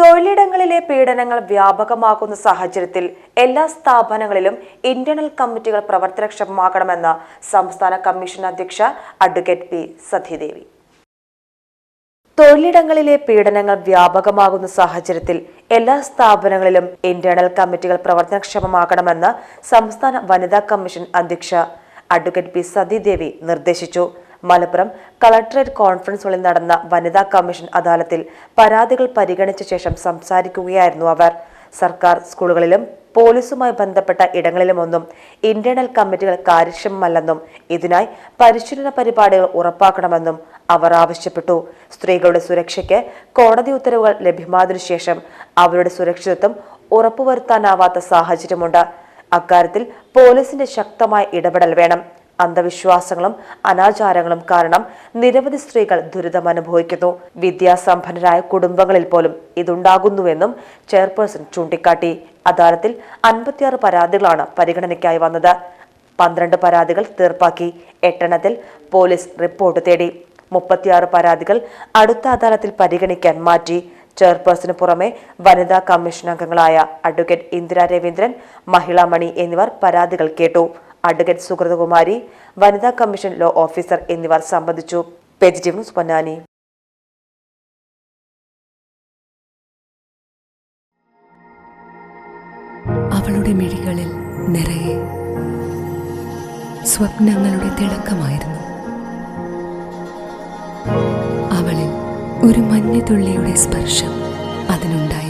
തൊഴിലിടങ്ങളിലെ പീഡനങ്ങൾ വ്യാപകമാകുന്ന സാഹചര്യത്തിൽ എല്ലാ സ്ഥാപനങ്ങളിലും ഇന്റേണൽ കമ്മിറ്റികൾ പ്രവർത്തനക്ഷമമാക്കണമെന്ന് സംസ്ഥാന കമ്മീഷൻ അധ്യക്ഷ അഡ്വക്കേറ്റ് പി സതീദേവി. തൊഴിലിടങ്ങളിലെ പീഡനങ്ങൾ വ്യാപകമാകുന്ന സാഹചര്യത്തിൽ എല്ലാ സ്ഥാപനങ്ങളിലും ഇന്റേണൽ കമ്മിറ്റികൾ പ്രവർത്തനക്ഷമമാക്കണമെന്ന് സംസ്ഥാന വനിതാ കമ്മീഷൻ അധ്യക്ഷ അഡ്വക്കേറ്റ് പി സതീദേവി നിർദ്ദേശിച്ചു. മലപ്പുറം കളക്ടറേറ്റ് കോൺഫറൻസ് ഹാളിൽ നടന്ന വനിതാ കമ്മീഷൻ അദാലത്തിൽ പരാതികൾ പരിഗണിച്ച ശേഷം സംസാരിക്കുകയായിരുന്നു അവർ. സർക്കാർ സ്കൂളുകളിലും പോലീസുമായി ബന്ധപ്പെട്ട ഇടങ്ങളിലുമൊന്നും ഇന്റേണൽ കമ്മിറ്റികൾ കാര്യക്ഷമമല്ലെന്നും ഇതിനായി പരിശീലന പരിപാടികൾ ഉറപ്പാക്കണമെന്നും അവർ ആവശ്യപ്പെട്ടു. സ്ത്രീകളുടെ സുരക്ഷയ്ക്ക് കോടതി ഉത്തരവുകൾ ലഭ്യമായതിനു ശേഷം അവരുടെ സുരക്ഷിതത്വം ഉറപ്പുവരുത്താനാവാത്ത സാഹചര്യമുണ്ട്. അക്കാര്യത്തിൽ പോലീസിന്റെ ശക്തമായ ഇടപെടൽ വേണം. അന്ധവിശ്വാസങ്ങളും അനാചാരങ്ങളും കാരണം നിരവധി സ്ത്രീകൾ ദുരിതം അനുഭവിക്കുന്നു. വിദ്യാസമ്പന്നരായ കുടുംബങ്ങളിൽ പോലും ഇതുണ്ടാകുന്നുവെന്നും ചെയർപേഴ്സൺ ചൂണ്ടിക്കാട്ടി. അദാലത്തിൽ അൻപത്തിയാറ് പരാതികളാണ് പരിഗണനയ്ക്കായി വന്നത്. പന്ത്രണ്ട് പരാതികൾ തീർപ്പാക്കി. എട്ടെണ്ണത്തിൽ പോലീസ് റിപ്പോർട്ട് തേടി. മുപ്പത്തിയാറ് പരാതികൾ അടുത്ത അദാലത്തിൽ പരിഗണിക്കാൻ മാറ്റി. ചെയർപേഴ്സന് പുറമെ വനിതാ കമ്മീഷൻ അംഗങ്ങളായ അഡ്വക്കേറ്റ് ഇന്ദിര രവീന്ദ്രൻ മഹിളാമണി എന്നിവർ പരാതികൾ കേട്ടു. അഡ്വക്കേറ്റ് സുഹൃതകുമാരി വനിതാ കമ്മീഷൻ ലോ ഓഫീസർ എന്നിവർ സംബന്ധിച്ചു. പൊന്നാനി. അവളുടെ മിഴികളിൽ നിറയെ സ്വപ്നങ്ങളുടെ തിളക്കമായിരുന്നു. അവളിൽ ഒരു മഞ്ഞുതുള്ളിയുടെ സ്പർശം അതിനുണ്ടായിരുന്നു.